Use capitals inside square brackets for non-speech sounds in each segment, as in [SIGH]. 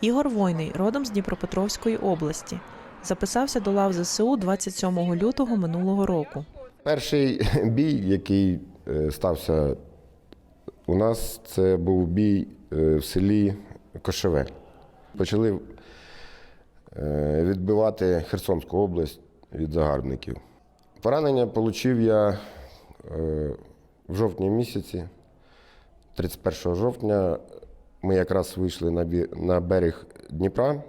Ігор Войний, родом з Дніпропетровської області. Записався до лав ЗСУ 27 лютого минулого року. Перший [LAUGHS] бій, який е, стався у нас, це був бій е, в селі Кошеве. Почали е, відбивати Херсонську область від загарбників. Поранення отримав я в жовтні місяці, 31 жовтня. Ми якраз вийшли на бі- на берег Дніпра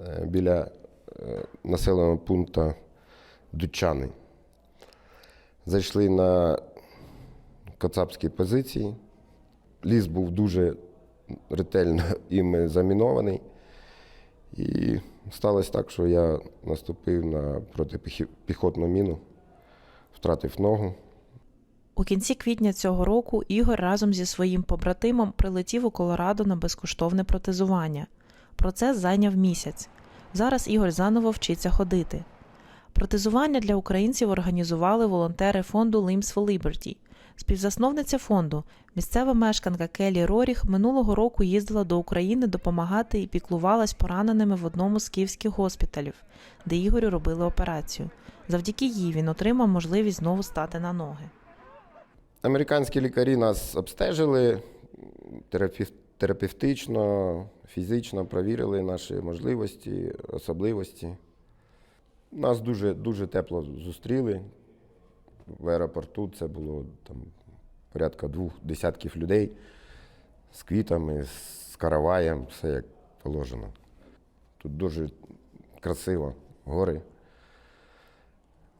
е, біля е, населеного пункту Дучани. Зайшли на кацапські позиції. Ліс був дуже ретельно [LAUGHS] іми замінований. І сталося так, що я наступив на протипіхотну міну, втратив ногу. У кінці квітня цього року Ігор разом зі своїм побратимом прилетів у Колорадо на безкоштовне протезування. Процес зайняв місяць. Зараз Ігор заново вчиться ходити. Протезування для українців організували волонтери фонду Limbs for Liberty. Співзасновниця фонду, місцева мешканка Келі Роріх, минулого року їздила до України допомагати і піклувалась пораненими в одному з київських госпіталів, де Ігорю робили операцію. Завдяки їй він отримав можливість знову стати на ноги. Американські лікарі нас обстежили терапевтично, фізично провірили наші можливості, особливості. Нас дуже, дуже тепло зустріли. В аеропорту це було там порядка двох десятків людей з квітами, з караваєм, все як положено. Тут дуже красиво, гори.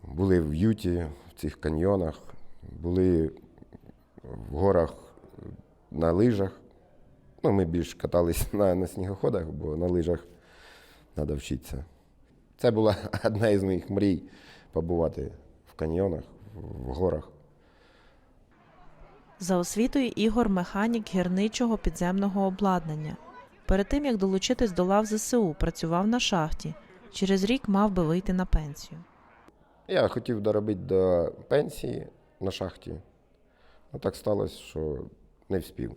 Були в Юті, в цих каньйонах, були в горах на лижах. Ну, ми більш катались на, на снігоходах, бо на лижах треба вчитися. Це була [LAUGHS] одна із моїх мрій побувати в каньйонах, в горах. За освітою Ігор механік гірничого підземного обладнання. Перед тим як долучитись до лав ЗСУ, працював на шахті. Через рік мав би вийти на пенсію. Я хотів доробити до пенсії на шахті. Ну так сталося, що не вспів.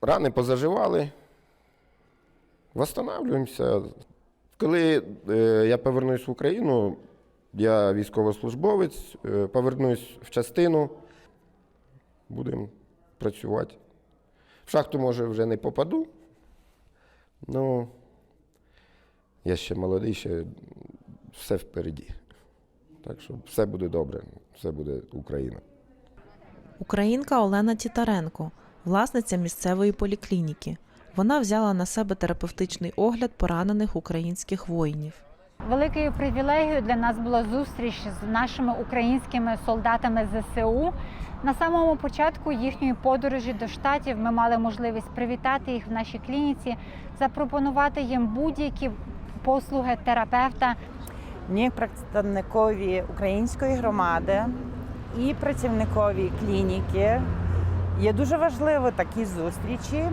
Рани позаживали, восстанавлюємося. Коли е, я повернусь в Україну, я військовослужбовець, е, повернусь в частину, будемо працювати. В шахту, може, вже не попаду. Ну, я ще молодий, ще все впереді. Так що все буде добре, все буде Україна. Українка Олена Тітаренко, власниця місцевої поліклініки. Вона взяла на себе терапевтичний огляд поранених українських воїнів. Великою привілегією для нас була зустріч з нашими українськими солдатами ЗСУ. На самому початку їхньої подорожі до штатів ми мали можливість привітати їх в нашій клініці, запропонувати їм будь-які послуги терапевта. Мені, представникові української громади і працівникові клініки, є дуже важливо такі зустрічі.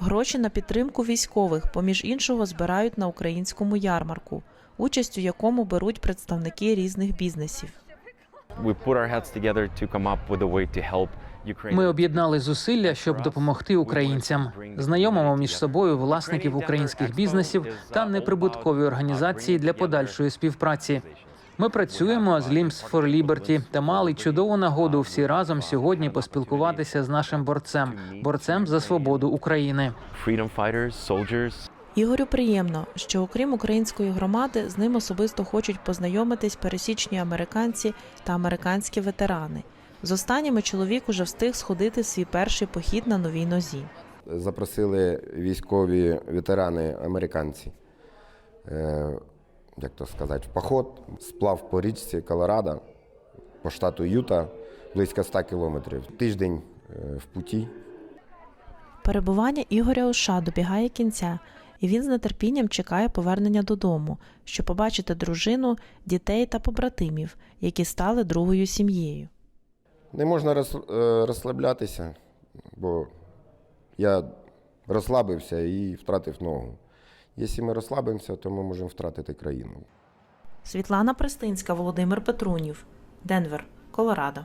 Гроші на підтримку військових, поміж іншого, збирають на українському ярмарку, участь у якому беруть представники різних бізнесів. Ми об'єднали зусилля, щоб допомогти українцям. Знайомимо між собою власників українських бізнесів та неприбуткові організації для подальшої співпраці. Ми працюємо з Limbs for Liberty та мали чудову нагоду всі разом сьогодні поспілкуватися з нашим борцем, борцем за свободу України. freedom fighters, soldiers, Ігорю приємно, що окрім української громади з ним особисто хочуть познайомитись пересічні американці та американські ветерани. З останніми чоловік уже встиг сходити в свій перший похід на новій нозі. Запросили військові ветерани американці, е, як то сказати, в поход, сплав по річці Колорадо, по штату Юта, близько 100 кілометрів. Тиждень е, в путі. Перебування Ігоря у США добігає кінця, і він з нетерпінням чекає повернення додому, щоб побачити дружину, дітей та побратимів, які стали другою сім'єю. Не можна е, розслаблятися, бо я розслабився і втратив ногу. Якщо ми розслабимося, то ми можемо втратити країну. Світлана Пристинська, Володимир Петрунів, Денвер, Колорадо.